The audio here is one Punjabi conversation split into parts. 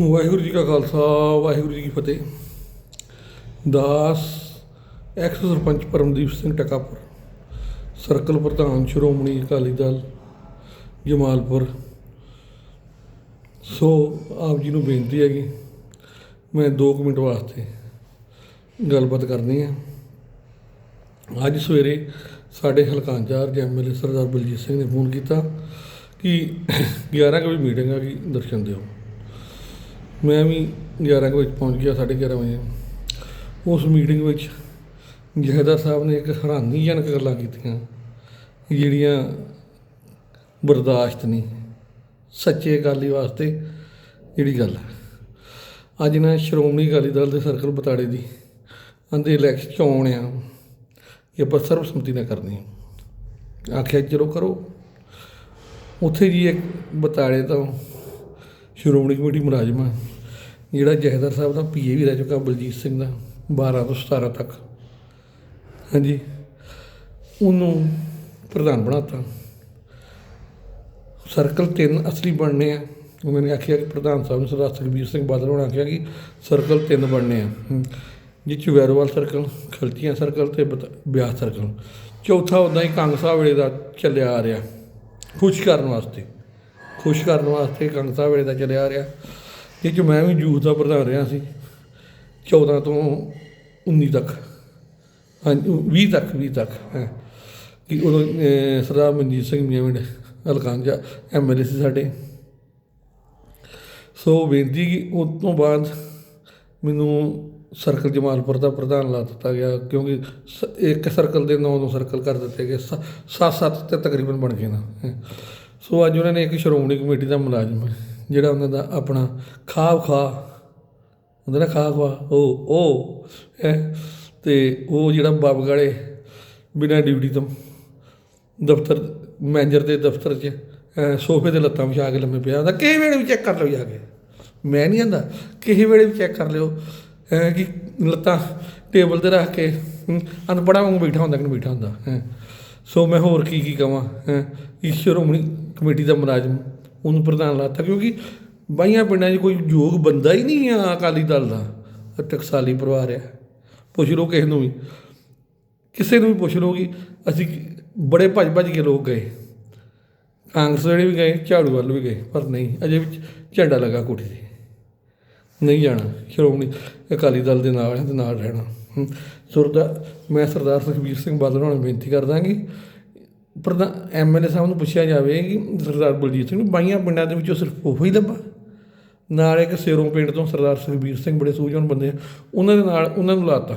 ਵਾਹਿਗੁਰੂ ਜੀ ਕਾ ਖਾਲਸਾ, ਵਾਹਿਗੁਰੂ ਜੀ ਕੀ ਫਤਿਹ। ਦਾਸ ਐਕਸ ਸਰਪੰਚ ਪਰਮਦੀਪ ਸਿੰਘ ਟਕਾਪੁਰ, ਸਰਕਲ ਪ੍ਰਧਾਨ ਸ਼੍ਰੋਮਣੀ ਅਕਾਲੀ ਦਲ ਜਮਾਲਪੁਰ। ਸੋ ਆਪ ਜੀ ਨੂੰ ਬੇਨਤੀ ਹੈਗੀ ਕਿ ਮੈਂ 2 ਮਿੰਟ ਵਾਸਤੇ ਗੱਲਬਾਤ ਕਰਨੀ ਹੈ। ਅੱਜ ਸਵੇਰੇ ਸਾਡੇ ਹਲਕਾ ਇੰਚਾਰਜ ਐਮਐਲਏ ਸਰਦਾਰ ਬਲਜੀਤ ਸਿੰਘ ਨੇ ਫੋਨ ਕੀਤਾ ਕਿ 11 ਕੁ ਵਜੇ ਮੀਟਿੰਗ ਆ ਗਈ ਦਰਸ਼ਨ ਦਿਓ। ਮੈਂ ਵੀ 11 ਕੁ ਵਜੇ ਪਹੁੰਚ ਗਿਆ 11:30 ਵਜੇ। ਉਸ ਮੀਟਿੰਗ ਵਿੱਚ ਜਹੇਦਾਰ ਸਾਹਿਬ ਨੇ ਇੱਕ ਹੈਰਾਨੀਜਨਕ ਗੱਲਾਂ ਕੀਤੀਆਂ, ਜਿਹੜੀਆਂ ਬਰਦਾਸ਼ਤ ਨਹੀਂ, ਸੱਚੇ ਅਕਾਲੀ ਵਾਸਤੇ ਜਿਹੜੀ ਗੱਲ ਹੈ। ਅੱਜ ਨਾ ਸ਼੍ਰੋਮਣੀ ਅਕਾਲੀ ਦਲ ਦੇ ਸਰਕਲ ਬਤਾੜੇ ਦੀ ਅੰਦੇ ਇਲੈਕਸ਼ਨ ਚੋਣ ਆ ਇਹ ਆਪਾਂ ਸਰਬਸੰਮਤੀ ਨਾਲ ਕਰਨੀ ਆਖਿਆ ਚਲੋ ਕਰੋ। ਉੱਥੇ ਜੀ ਇੱਕ ਬਤਾੜੇ ਤੋਂ ਸ਼੍ਰੋਮਣੀ ਕਮੇਟੀ ਮੁਲਾਜ਼ਮ ਆ। ਜਿਹੜਾ ਜਹੇਦਾਰ ਸਾਹਿਬ ਦਾ ਪੀਏ ਵੀ ਰਹਿ ਚੁੱਕਾ, ਬਲਜੀਤ ਸਿੰਘ ਦਾ 12 ਤੋਂ 17 ਤੱਕ। ਹਾਂਜੀ। ਉਹਨੂੰ ਪ੍ਰਧਾਨ ਬਣਾਤਾ। ਸਰਕਲ ਤਿੰਨ ਅਸਲੀ ਬਣਨੇ ਆ। ਉਹਨਾਂ ਨੇ ਆਖਿਆ ਕਿ ਪ੍ਰਧਾਨ ਸਾਹਿਬ ਨੇ ਸਰਦਾਰ ਸੁਖਬੀਰ ਸਿੰਘ ਬਾਦਲ ਹੋਣਾ ਆਖਿਆ ਕਿ ਸਰਕਲ ਤਿੰਨ ਬਣਨੇ ਆ। ਜੀ ਜਿਹ ਸਰਕਲ, ਖਲਤੀਆਂ ਸਰਕਲ ਤੇ ਬਤ- ਬਿਆਸ ਸਰਕਲ। ਚੌਥਾ ਉਦਾਂ ਹੀ ਕੰਗ ਵੇਲੇ ਦਾ ਚੱਲਿਆ ਆ ਰਿਹਾ। ਖੁਸ਼ ਕਰਨ ਵਾਸਤੇ। ਖੁਸ਼ ਕਰਨ ਵਾਸਤੇ ਕੰਗ ਸਾਹਿਬ ਵੇਲੇ ਦਾ ਚੱਲਿਆ ਆ ਰਿਹਾ। ਜਿਹ 'ਚ ਮੈਂ ਵੀ ਯੂਥ ਦਾ ਪ੍ਰਧਾਨ ਰਿਹਾ ਸੀ 14 ਤੋਂ 19 ਤੱਕ। ਹਾਂਜੀ 20 ਤੱਕ 20 ਤੱਕ, ਹੈ। ਕਿ ਉਦੋਂ ਸਰਦਾਰ ਮਨਜੀਤ ਸਿੰਘ ਮੀਆਂਵਿੰਡ ਹਲਕਾਂਜਾ ਐਮਐਲਏ ਸੀ ਸਾਡੇ। ਸੋ ਬੇਨਤੀ ਕਿ ਉਸ ਤੋਂ ਬਾਅਦ ਮੈਨੂੰ ਸਰਕਲ ਜਮਾਲਪੁਰ ਦਾ ਪ੍ਰਧਾਨ ਲਾ ਦਿੱਤਾ ਗਿਆ, ਕਿਉਂਕਿ ਸ- ਇੱਕ ਸਰਕਲ ਦੇ ਨੌ ਨੌ ਸਰਕਲ ਕਰ ਦਿੱਤੇ ਗਏ, ਸ- ਸੱਤ ਸੱਤ ਤੇ ਤਕਰੀਬਨ ਬਣ ਗਏ ਨਾ, ਹੈਂ। ਸੋ ਅੱਜ ਉਹਨਾਂ ਨੇ ਇੱਕ ਸ਼੍ਰੋਮਣੀ ਕਮੇਟੀ ਦਾ ਮੁਲਾਜ਼ਮ ਜਿਹੜਾ ਉਹਨਾਂ ਦਾ ਆਪਣਾ ਖਾਬ ਖਾ ਹੁੰਦਾ ਨਾ ਖਾ ਖਾ ਉਹ ਉਹ ਹੈ ਤੇ ਉਹ ਜਿਹੜਾ ਬਾਬਗਾਲੇ ਬਿਨਾਂ ਡਿਊਟੀ ਤੋਂ ਦਫ਼ਤਰ ਮੈਨੇਜਰ ਦੇ ਦਫ਼ਤਰ 'ਚ ਅਹ, ਸੋਫੇ ਤੇ ਲੱਤਾਂ ਵਿਛਾ ਕੇ ਲੰਮੇ ਪਿਆ ਹੁੰਦਾ ਕਿਸੇ ਵੇਲੇ ਵੀ ਚੈੱਕ ਕਰ ਲਓ ਜਾ ਕੇ ਮੈਂ ਨਹੀਂ ਆਂਦਾ ਕਿਸੇ ਵੇਲੇ ਵੀ ਚੈੱਕ ਕਰ ਲਿਓ ਅਹ, ਕਿ ਲੱਤਾਂ ਟੇਬਲ ਤੇ ਰੱਖ ਕੇ ਅਨਪੜਾ ਵਾਂਗ ਬੈਠਾ ਹੁੰਦਾ ਕਿ ਨਹੀਂ ਬੈਠਾ ਹੁੰਦਾ ਹੈਂ। ਸੋ ਮੈਂ ਹੋਰ ਕੀ ਕੀ ਕਵਾਂ ਹੈਂ। ਕਿ ਸ਼੍ਰੋਮਣੀ ਕਮੇਟੀ ਦਾ ਮੁਲਾਜ਼ਮ ਉਹਨੂੰ ਪ੍ਰਧਾਨ ਲਾਤਾ ਕਿਉਂਕਿ ਬਾਈਆਂ ਪਿੰਡਾਂ 'ਚ ਕੋਈ ਯੋਗ ਬੰਦਾ ਹੀ ਨਹੀਂ ਆ ਅਕਾਲੀ ਦਲ ਦਾ ਟਕਸਾਲੀ ਪਰਿਵਾਰ ਆ। ਪੁੱਛ ਲਓ ਕਿਸੇ ਨੂੰ ਵੀ। ਕਿਸੇ ਨੂੰ ਵੀ ਪੁੱਛ ਲਓ ਕਿ ਅਸੀਂ ਬੜੇ ਭੱਜ ਭੱਜ ਕੇ ਲੋਕ ਗਏ। ਕਾਂਗਰਸ ਵਾਲੇ ਵੀ ਗਏ ਝਾੜੂ ਵੱਲ ਵੀ ਗਏ ਪਰ ਨਹੀਂ ਅਜੇ ਵੀ ਝੰਡਾ ਲੱਗਾ ਕੋਠੀ ਤੇ। ਨਹੀਂ ਜਾਣਾ ਸ਼੍ਰੋਮਣੀ ਅਕਾਲੀ ਦਲ ਦੇ ਨਾਲ ਦੇ ਨਾਲ ਰਹਿਣਾ। ਹਮ, ਸੁਰਦਾ ਮੈਂ ਸਰਦਾਰ ਸੁਖਬੀਰ ਸਿੰਘ ਬਾਦਲ ਹੋਣਾ ਨੂੰ ਬੇਨਤੀ ਕਰਦਾ ਕਿ ਪ੍ਰਧਾਨ ਐਮਐਲਏ ਸਾਹਿਬ ਨੂੰ ਪੁੱਛਿਆ ਜਾਵੇ ਕਿ ਸਰਦਾਰ ਬਲਜੀਤ ਸਿੰਘ ਨੂੰ ਬਾਈਆਂ ਪਿੰਡਾਂ ਦੇ ਵਿੱਚੋਂ ਸਿਰਫ ਉਹ ਹੀ ਲੱਭਾ। ਨਾਲ ਇੱਕ ਸੇਰੋਂ ਪਿੰਡ ਤੋਂ ਸਰਦਾਰ ਸੁਖਬੀਰ ਸਿੰਘ ਬੜੇ ਸੂਝਵਾਨ ਬੰਦੇ ਆ। ਉਹਨਾਂ ਦੇ ਨਾਲ ਉਹਨਾਂ ਨੂੰ ਲਾਤਾ।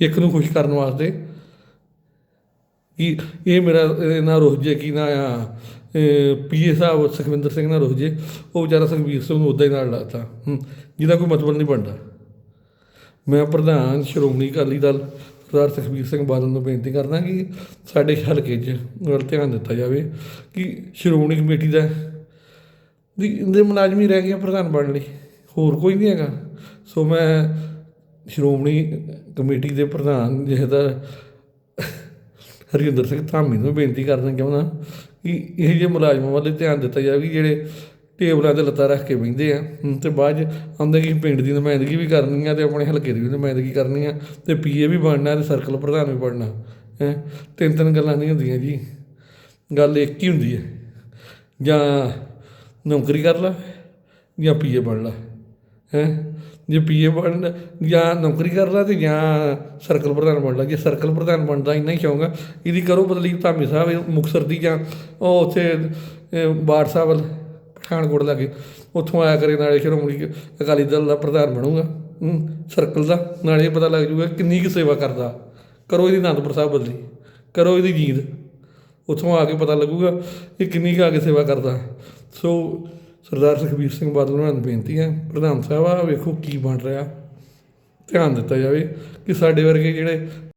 ਇੱਕ ਨੂੰ ਖੁਸ਼ ਕਰਨ ਵਾਸਤੇ ਕਿ ਇਹ ਮੇਰਾ ਇਹ ਨਾ ਰੁੱਝ ਜੇ ਕੀ ਨਾ ਆ ਪੀਏ ਸਾਹਿਬ ਸੁਖਵਿੰਦਰ ਸਿੰਘ ਨਾਲ ਰੁੱਝ ਜੇ। ਉਹ ਵਿਚਾਰਾ ਸੁਖਬੀਰ ਸਿੰਘ ਨੂੰ ਉੱਦਾਂ ਹੀ ਨਾਲ ਲਾਤਾ। ਹੂੰ, ਜਿਹਦਾ ਕੋਈ ਮਤਲਬ ਨਹੀਂ ਬਣਦਾ। ਮੈਂ ਪ੍ਰਧਾਨ ਸ਼੍ਰੋਮਣੀ ਅਕਾਲੀ ਦਲ ਸਰਦਾਰ ਸੁਖਬੀਰ ਸਿੰਘ ਬਾਦਲ ਨੂੰ ਬੇਨਤੀ ਕਰਦਾ ਕਿ ਸਾਡੇ ਹਲਕੇ 'ਚ ਵੱਲ ਧਿਆਨ ਦਿੱਤਾ ਜਾਵੇ ਕਿ ਸ਼੍ਰੋਮਣੀ ਕਮੇਟੀ ਦਾ ਦੀ ਦੇ ਮੁਲਾਜ਼ਮ ਰਹਿ ਗਿਆ ਪ੍ਰਧਾਨ ਬਣਨ ਲਈ, ਹੋਰ ਕੋਈ ਨਹੀਂ ਹੈਗਾ। ਸੋ ਮੈਂ ਸ਼੍ਰੋਮਣੀ ਕਮੇਟੀ ਦੇ ਪ੍ਰਧਾਨ ਜਿਹਦਾ ਹਰਜਿੰਦਰ ਸਿੰਘ ਧਾਮੀ ਨੂੰ ਬੇਨਤੀ ਕਰਨਾ ਚਾਹੁੰਦਾ ਕਿ ਇਹ ਜਿਹੇ ਮੁਲਾਜ਼ਮਾਂ ਵੱਲ ਧਿਆਨ ਦਿੱਤਾ ਜਾਵੇ ਜਿਹੜੇ ਟੇਬਲਾਂ ਤੇ ਲੱਤਾਂ ਰੱਖ ਕੇ ਬਹਿੰਦੇ ਆ। ਹਮ, ਤੇ ਬਾਅਦ 'ਚ ਆਉਂਦੇ ਕਿ ਪਿੰਡ ਦੀ ਨੁਮਾਇੰਦਗੀ ਵੀ ਕਰਨੀ ਆ ਤੇ ਆਪਣੇ ਹਲਕੇ ਦੀ ਵੀ ਨੁਮਾਇੰਦਗੀ ਕਰਨੀ ਆ ਤੇ ਪੀਏ ਵੀ ਬਣਨਾ ਤੇ ਸਰਕਲ ਪ੍ਰਧਾਨ ਵੀ ਬਣਨਾ ਹੈ। ਤਿੰਨ ਤਿੰਨ ਗੱਲਾਂ ਨਹੀਂ ਹੁੰਦੀਆਂ ਜੀ। ਗੱਲ ਇੱਕ ਹੀ ਹੁੰਦੀ ਹੈ ਜਾਂ ਨੌਕਰੀ ਕਰ ਲਾ ਜਾਂ ਪੀਏ ਬਣ ਲਾ ਹੈ। ਜੇ ਪੀਏ ਬਣ ਜਾਂ ਨੌਕਰੀ ਕਰ ਲਾ ਤੇ ਜਾਂ ਸਰਕਲ ਪ੍ਰਧਾਨ ਬਣ ਲਾ। ਜੇ ਸਰਕਲ ਪ੍ਰਧਾਨ ਬਣਦਾ ਇੰਨਾ ਹੀ ਸ਼ੌਂਕ ਆ ਇਹਦੀ ਕਰੋ ਬਦਲੀ ਧਾਮੀ ਸਾਹਿਬ ਇਹ ਮੁਕਤਸਰ ਦੀ ਜਾਂ ਉਹ ਉੱਥੇ ਅਹ, ਬਾੜ ਸਾਹਿਬ ਵੱਲ। ਪਠਾਨਕੋਟ ਲਾਗੇ ਉੱਥੋਂ ਆਇਆ ਕਰੇ ਨਾਲੇ ਸ਼੍ਰੋਮਣੀ ਅਕਾਲੀ ਦਲ ਦਾ ਪ੍ਰਧਾਨ ਬਣੂਗਾ। ਸਰਕਲ ਦਾ, ਨਾਲੇ ਇਹ ਪਤਾ ਲੱਗ ਜੂਗਾ ਕਿੰਨੀ ਕੁ ਸੇਵਾ ਕਰਦਾ। ਕਰੋ ਇਹਦੀ ਅਨੰਦਪੁਰ ਸਾਹਿਬ ਬਦਲੀ, ਕਰੋ ਇਹਦੀ ਜੀਂਦ ਉੱਥੋਂ ਆ ਕੇ ਪਤਾ ਲੱਗੂਗਾ ਇਹ ਕਿੰਨੀ ਕੁ ਆ ਕੇ ਸੇਵਾ ਕਰਦਾ। ਸੋ ਸਰਦਾਰ ਸੁਖਬੀਰ ਸਿੰਘ ਬਾਦਲ ਉਹਨਾਂ ਨੂੰ ਬੇਨਤੀ ਹੈ, ਪ੍ਰਧਾਨ ਸਾਹਿਬ ਆ, ਵੇਖੋ ਕੀ ਬਣ ਰਿਹਾ। ਧਿਆਨ ਦਿੱਤਾ ਜਾਵੇ ਕਿ ਸਾਡੇ ਵਰਗੇ ਜਿਹੜੇ